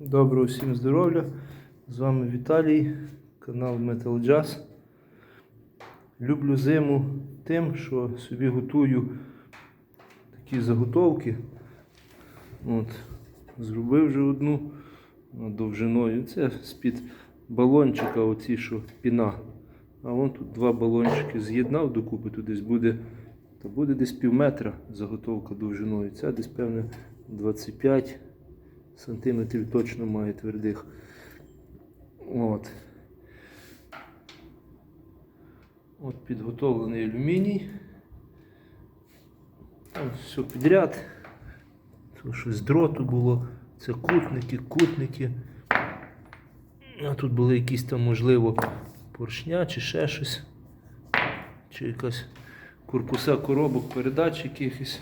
Доброго всім здоров'я! З вами Віталій, канал Metal Jazz. Люблю зиму тим, що собі готую такі заготовки. От, зробив вже одну ну, довжиною. Це з-під балончика, оці, що піна. А вон тут два балончики з'єднав докупи, тут десь буде, то буде десь пів метра заготовка довжиною. Це десь певне 25 сантиметрів точно має твердих. От. От підготовлений алюміній. Там все підряд. Тут щось дроту було. Це кутники, кутники. А тут були якісь там, можливо, поршня чи ще щось. Чи якась корпуса коробок, передач якихось.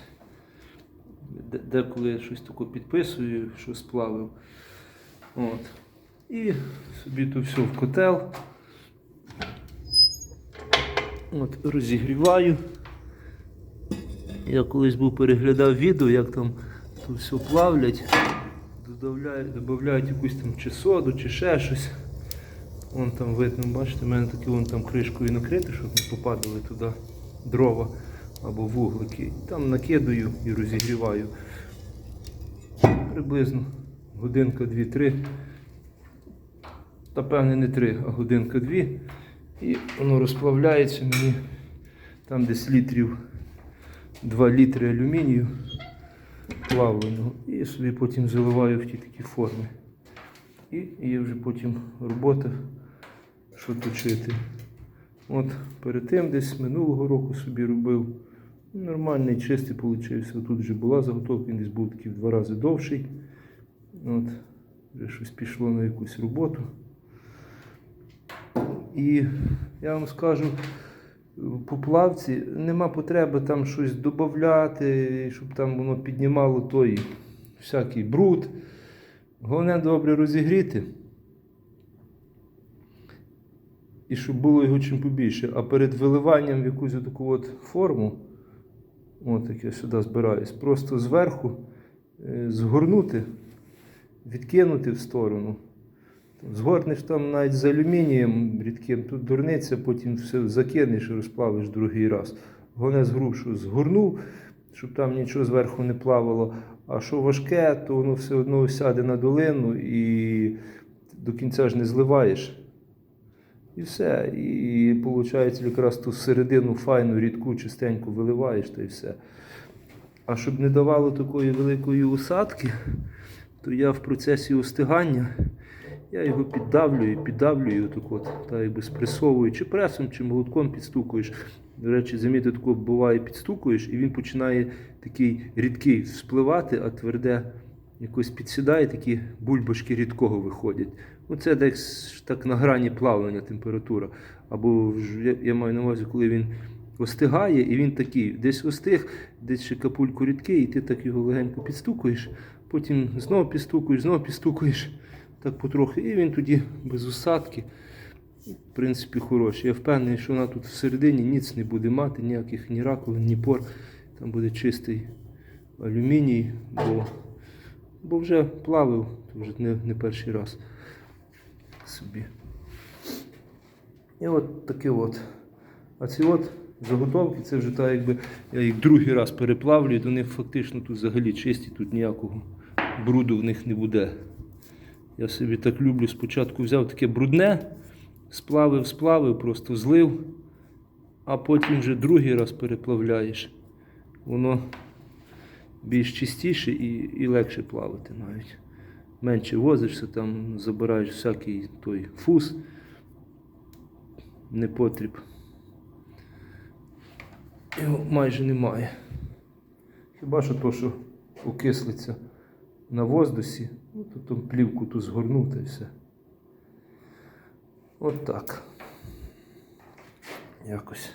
Де- Деколи я щось таке підписую, що сплавив. От. І собі тут все в котел. От, розігріваю. Я колись був переглядав відео, як там тут все плавлять, додають якусь там чи соду, чи ще щось. Вон там видно, бачите, в мене таке вон там кришкою накрите, щоб не попадали туди дрова або вуглики. Там накидаю і розігріваю. Приблизно годинка 2-3. Та певне не 3, а годинка 2. І воно розплавляється мені там десь літрів 2 літри алюмінію плавленого. І собі потім заливаю в ті такі форми. І є вже потім робота, що точити. От перед тим десь минулого року собі робив. Нормальний, чистий получився. Тут вже була заготовка, він десь був такий в два рази довший. От, вже щось пішло на якусь роботу. І я вам скажу, по плавці нема потреби там щось додати, щоб там воно піднімало той всякий бруд. Головне добре розігріти. І щоб було його чим побільше. А перед виливанням в якусь таку от форму, от як я сюди збираюсь, просто зверху е, згорнути, відкинути в сторону. Згорнеш там навіть з алюмінієм рідким, тут дурниця, потім все закинеш і розплавиш другий раз. Головне грубшу згорнув, щоб там нічого зверху не плавало. А що важке, то воно все одно сяде на долину і до кінця ж не зливаєш. І все. І виходить, якраз ту середину файну, рідку, чистеньку виливаєш, та й все. А щоб не давало такої великої усадки, то я в процесі остигання я його піддавлюю, піддавлюю так от, та якби спресовую, чи пресом, чи молотком підстукуєш. До речі, замітьте, тако буває, підстукуєш, і він починає такий рідкий спливати, а тверде якось підсідає, такі бульбашки рідкого виходять. Ну, це десь так на грані плавлення температура. Або я, я маю на увазі, коли він остигає, і він такий десь остиг, десь ще капульку рідкий, і ти так його легенько підстукуєш, потім знову підстукуєш, знову підстукуєш, так потрохи, і він тоді без усадки. В принципі, хороший. Я впевнений, що вона тут всередині ніц не буде мати, ніяких ні раковин, ні пор. Там буде чистий алюміній, бо, бо вже плавив, вже не, не перший раз собі. І от таке от. А ці от заготовки, це вже так, якби я їх другий раз переплавлюю, то вони фактично тут взагалі чисті, тут ніякого бруду в них не буде. Я собі так люблю, спочатку взяв таке брудне, сплавив, сплавив, просто злив, а потім вже другий раз переплавляєш. Воно більш чистіше і, і легше плавати навіть. Менше возишся, там забираєш всякий той фус, непотріб. Його майже немає. Хіба що то, що окислиться на воздусі, то там плівку ту згорнути і все. От так. Якось.